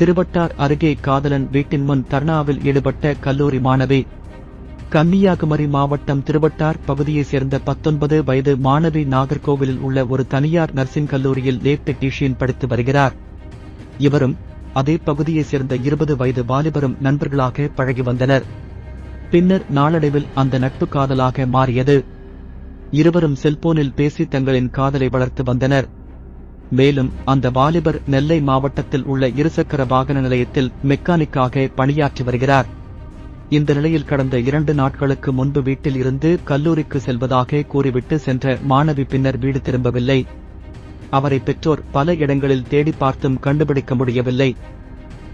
திருவட்டார் அருகே காதலன் வீட்டின் முன் தர்ணாவில் ஈடுபட்ட கல்லூரி மாணவி. கன்னியாகுமரி மாவட்டம் திருவட்டார் பகுதியைச் சேர்ந்த பத்தொன்பது வயது மாணவி நாகர்கோவிலில் உள்ள ஒரு தனியார் நர்சிங் கல்லூரியில் லேப் டெக்னீஷியன் படித்து வருகிறார். இவரும் அதே பகுதியைச் சேர்ந்த இருபது வயது வாலிபரும் நண்பர்களாக பழகி வந்தனர். பின்னர் நாளடைவில் அந்த நட்பு காதலாக மாறியது. இருவரும் செல்போனில் பேசி தங்களின் காதலை வளர்த்து வந்தனர். மேலும் அந்த வாலிபர் நெல்லை மாவட்டத்தில் உள்ள இருசக்கர வாகன நிலையத்தில் மெக்கானிக்காக பணியாற்றி வருகிறார். இந்த நிலையில் கடந்த இரண்டு நாட்களுக்கு முன்பு வீட்டில் இருந்து கல்லூரிக்கு செல்வதாக கூறிவிட்டு சென்ற மாணவி பின்னர் வீடு திரும்பவில்லை. அவரை பெற்றோர் பல இடங்களில் தேடி பார்த்தும் கண்டுபிடிக்க முடியவில்லை.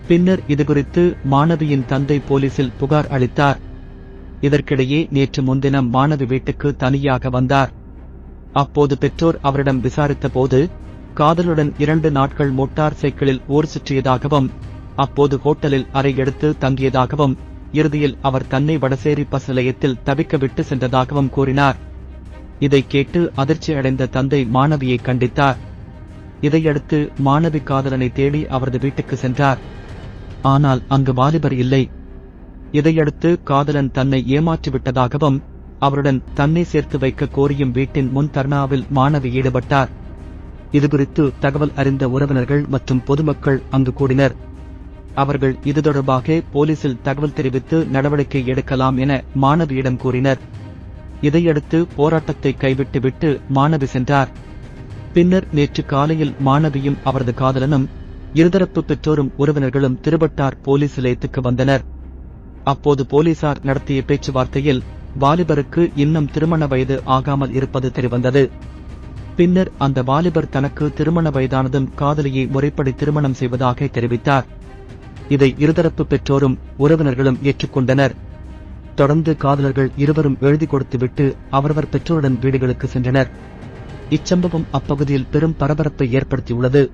பின்னர் இதுகுறித்து மாணவியின் தந்தை போலீசில் புகார் அளித்தார். இதற்கிடையே நேற்று முன்தினம் மாணவி வீட்டுக்கு தனியாக வந்தார். அப்போது பெற்றோர் அவரிடம் விசாரித்த போது காதலுடன் இரண்டு நாட்கள் மோட்டார் சைக்கிளில் ஊர் சுற்றியதாகவும் அப்போது ஹோட்டலில் அறை எடுத்து தங்கியதாகவும் இறுதியில் அவர் தன்னை வடசேரி பஸ் நிலையத்தில் தவிக்க விட்டு சென்றதாகவும் கூறினார். இதை கேட்டு அதிர்ச்சி அடைந்த தந்தை மாணவியை கண்டித்தார். இதையடுத்து மாணவி காதலனை தேடி அவரது வீட்டுக்கு சென்றார். ஆனால் அங்கு வாலிபர் இல்லை. இதையடுத்து காதலன் தன்னை ஏமாற்றிவிட்டதாகவும் அவருடன் தன்னை சேர்த்து வைக்க கோரியும் வீட்டின் முன் தர்ணாவில் மாணவி ஈடுபட்டார். இதுகுறித்து தகவல் அறிந்த உறவினர்கள் மற்றும் பொதுமக்கள் அங்கு கூடினர். அவர்கள் இது தொடர்பாக போலீசில் தகவல் தெரிவித்து நடவடிக்கை எடுக்கலாம் என மாணவியிடம் கூறினர். இதையடுத்து போராட்டத்தை கைவிட்டுவிட்டு மாணவி சென்றார். பின்னர் நேற்று காலையில் மாணவியும் அவரது காதலனும் இருதரப்பு பெற்றோரும் உறவினர்களும் திருவட்டார் போலீஸ் நிலையத்துக்கு வந்தனர். அப்போது போலீசார் நடத்திய பேச்சுவார்த்தையில் வாலிபருக்கு இன்னும் திருமண வயது ஆகாமல் இருப்பது தெரிவந்தது பின்னர் அந்த வாலிபர் தனக்கு திருமண வயதானதும் காதலியை முறைப்படி திருமணம் செய்வதாக தெரிவித்தார். இதை இருதரப்பு பெற்றோரும் உறவினர்களும் ஏற்றுக்கொண்டனர். தொடர்ந்து காதலர்கள் இருவரும் எழுதி கொடுத்துவிட்டு அவரவர் பெற்றோருடன் வீடுகளுக்கு சென்றனர். இச்சம்பவம் அப்பகுதியில் பெரும் பரபரப்பை ஏற்படுத்தியுள்ளது.